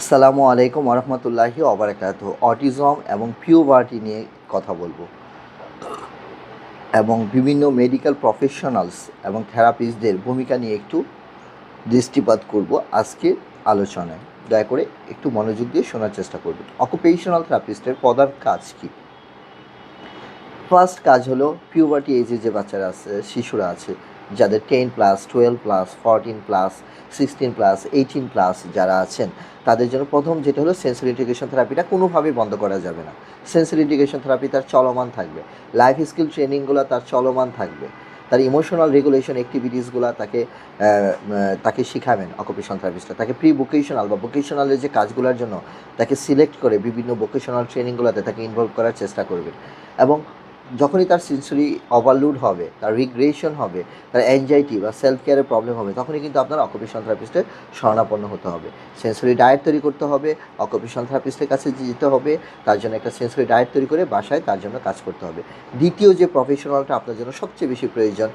আসসালামু আলাইকুম রহমতুল্লাহি অবরাকাত অটিজম এবং পিউবার্টি নিয়ে কথা বলব। এবং বিভিন্ন মেডিকেল প্রফেশনালস এবং থেরাপিস্টদের ভূমিকা নিয়ে একটু দৃষ্টিপাত করব আজকের আলোচনায়। দয়া করে একটু মনোযোগ দিয়ে শোনার চেষ্টা করবেন। অকুপেশনাল থেরাপিস্টের প্রধান কাজ কী? ফার্স্ট কাজ হলো পিউবার্টি এজে যে বাচ্চারা আছে, শিশুরা আছে যাদের ten plus twelve plus fourteen plus sixteen plus eighteen plus যারা আছেন, তাদের জন্য প্রথম যেটা হলো সেন্সর ইন্টিগ্রেশন থেরাপিটা কোনোভাবেই বন্ধ করা যাবে না। সেন্সর ইন্টিগ্রেশন থেরাপি তার চলমান থাকবে। লাইফ স্কিল ট্রেনিংগুলো তার চলমান থাকবে। তার ইমোশনাল রেগুলেশন অ্যাক্টিভিটিসগুলো তাকে তাকে শিখাবেন অকুপেশন থেরাপিস্টরা তাকে প্রি ভোকেশনাল বা ভোকেশনালের যে কাজগুলোর জন্য তাকে সিলেক্ট করে বিভিন্ন ভোকেশনাল ট্রেনিংগুলোতে তাকে ইনভলভ করার চেষ্টা করবেন। এবং যখনই তার সেন্সরি ওভারলোড হবে, তার রিগ্রেশন হবে, তার অ্যাংজাইটি বা সেলফ কেয়ারের প্রবলেম হবে, তখনই কিন্তু আপনার অকুপেশন থেরাপিস্টের শরণাপন্ন হতে হবে। সেন্সরি ডায়েট তৈরি করতে হবে অকুপেশন থেরাপিস্টের কাছে যেতে হবে, তার জন্য একটা সেন্সরি ডায়েট তৈরি করে বাসায় তার জন্য কাজ করতে হবে। দ্বিতীয় যে প্রফেশনালটা আপনার জন্য সবচেয়ে বেশি প্রয়োজন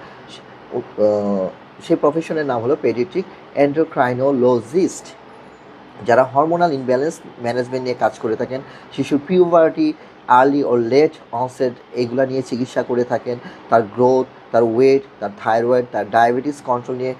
সেই প্রফেশনের নাম হলো পেডিট্রিক এন্ডোক্রাইনোলজিস্ট যারা হরমোনাল ইনব্যালেন্স ম্যানেজমেন্ট নিয়ে কাজ করে থাকেন, শিশুর পিউবার্টি আর্লি ও লেট অনসেট এগুলো নিয়ে চিকিৎসা করে থাকেন। তার গ্রোথ, তার ওয়েট, তার থাইরয়েড, তার ডায়াবেটিস কন্ট্রোল নিয়ে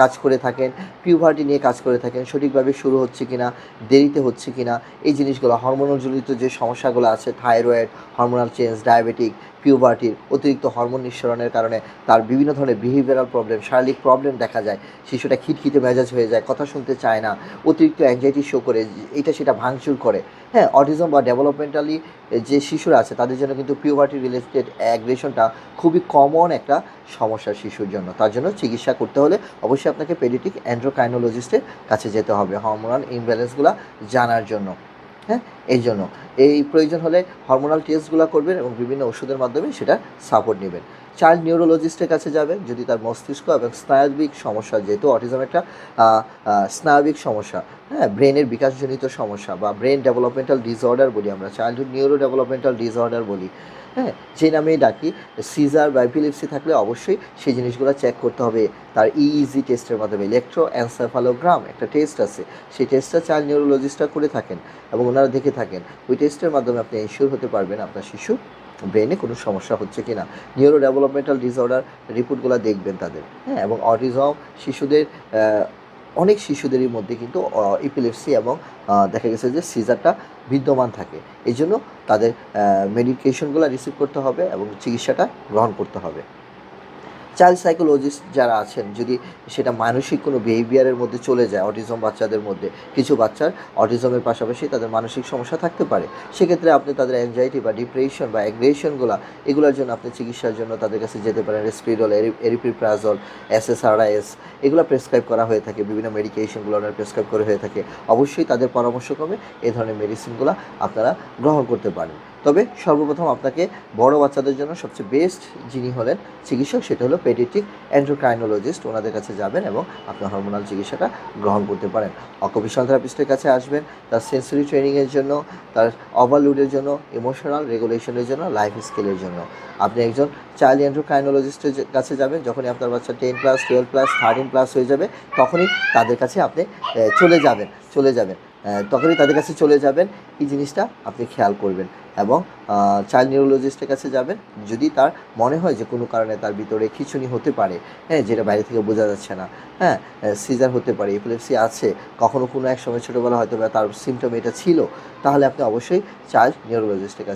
কাজ করে থাকেন পিউভার্টি নিয়ে কাজ করে থাকেন, সঠিকভাবে শুরু হচ্ছে কি না দেরিতে হচ্ছে কি না এই জিনিসগুলো হরমোনাল জনিত যে সমস্যাগুলো আছে, থাইরয়েড হরমোনাল চেঞ্জ ডায়াবেটিক পিউবার্টির অতিরিক্ত হরমোন নিঃসরণের কারণে তার বিভিন্ন ধরনের বিহেভিয়ারাল প্রবলেম শারীরিক প্রবলেম দেখা যায়। শিশুটা খিটখিটে মেজাজ হয়ে যায়, কথা শুনতে চায় না, অতিরিক্ত অ্যাংজাইটি শো করে এটা সেটা ভাঙচুর করে। হ্যাঁ অটিজম বা ডেভেলপমেন্টালি যে শিশুরা আছে, তাদের জন্য কিন্তু পিউবার্টি রিলেটেড অ্যাগ্রেশনটা খুবই কমন একটা সমস্যা শিশুর জন্য। তার জন্য চিকিৎসা করতে হলে অবশ্যই আপনাকে পেডিটিক অ্যান্ড্রোকাইনোলজিস্টের কাছে যেতে হবে। হরমোনাল ইমব্যালেন্সগুলো জানার জন্য। হ্যাঁ এই জন্য এই প্রয়োজন হলে হরমোনাল টেস্টগুলো করবেন এবং বিভিন্ন ওষুধের মাধ্যমে সেটা সাপোর্ট নেবেন। চাইল্ড নিউরোলজিস্টের কাছে যাবেন, যদি তার মস্তিষ্ক এবং স্নায়বিক সমস্যা, যেহেতু অটিজম একটা স্নায়বিক সমস্যা হ্যাঁ ব্রেনের বিকাশজনিত সমস্যা বা ব্রেন ডেভেলপমেন্টাল ডিসঅর্ডার বলি আমরা চাইল্ডহুড নিউরো ডেভেলপমেন্টাল ডিসঅর্ডার বলি হ্যাঁ যে নামেই ডাকি সিজার বা এপিলেপসি থাকলে অবশ্যই সেই জিনিসগুলো চেক করতে হবে। তার ইইজি টেস্টের মাধ্যমে ইলেকট্রো অ্যানসেফালোগ্রাম একটা টেস্ট আছে, সেই টেস্টটা চাইল্ড নিউরোলজিস্টরা করে থাকেন এবং ওনারা দেখে থাকেন। ওই টেস্টের মাধ্যমে আপনি ইনশিওর হতে পারবেন আপনার শিশু ব্রেনে কোনো সমস্যা হচ্ছে কি না নিউরো ডেভেলপমেন্টাল ডিসঅর্ডার রিপোর্টগুলো দেখবেন তাদের হ্যাঁ? এবং অটিজম শিশুদের অনেক শিশুদেরই মধ্যে কিন্তু ইপিলেপসি এবং দেখা গেছে যে সিজারটা বিদ্যমান থাকে। এই জন্য তাদের মেডিকেশনগুলো রিসিভ করতে হবে এবং চিকিৎসাটা গ্রহণ করতে হবে। চাইল্ড সাইকোলজিস্ট যারা আছেন, যদি সেটা মানসিক কোনো বিহেভিয়ারের মধ্যে চলে যায় অটিজম বাচ্চাদের মধ্যে, কিছু বাচ্চার অটিজমের পাশাপাশি তাদের মানসিক সমস্যা থাকতে পারে। সেক্ষেত্রে আপনি তাদের অ্যাংজাইটি বা ডিপ্রেশন বা অ্যাগ্রেশনগুলো এগুলোর জন্য আপনি চিকিৎসার জন্য তাদের কাছে যেতে পারেন রেসপিডল এরিপিপ্রাজল এসএসআরআইএস এগুলো প্রেসক্রাইব করা হয়ে থাকে, বিভিন্ন মেডিকেশনগুলো ওনারা প্রেসক্রাইব করে হয়ে থাকে। অবশ্যই তাদের পরামর্শক্রমে এ ধরনের মেডিসিনগুলো আপনারা গ্রহণ করতে পারেন। তবে সর্বপ্রথম আপনাকে বড় বাচ্চাদের জন্য সবচেয়ে বেস্ট যিনি হলেন চিকিৎসক সেটা হলো পেডিট্রিক অ্যান্ড্রোক্রাইনোলজিস্ট ওনাদের কাছে যাবেন এবং আপনার হরমোনাল চিকিৎসাটা গ্রহণ করতে পারেন। অকুপেশনাল থেরাপিস্টের কাছে আসবেন, তার সেন্সরি ট্রেনিংয়ের জন্য, তার ওভারলোডের জন্য ইমোশনাল রেগুলেশনের জন্য লাইফ স্কিলের জন্য। আপনি একজন চাইল্ড অ্যান্ড্রোক্রাইনোলজিস্টের কাছে যাবেন, যখনই আপনার বাচ্চা ten plus twelve plus thirteen plus হয়ে যাবে, তখনই তাদের কাছে আপনি চলে যাবেন চলে যাবেন। তখনই তাদের কাছে চলে যাবেন। এই জিনিসটা আপনি খেয়াল করবেন এবং চাইল্ড নিউরোলজিস্টের কাছে যাবেন। যদি তার মনে হয় যে কোনো কারণে তার ভিতরে খিচুনি হতে পারে হ্যাঁ যেটা বাইরে থেকে বোঝা যাচ্ছে না হ্যাঁ সিজার হতে পারে এপিলেপসি আছে, কখনো কোনো এক সময় ছোটোবেলা হয়তো বা তার সিমটম এটা ছিল, তাহলে আপনি অবশ্যই চাইল্ড নিউরোলজিস্টের কাছে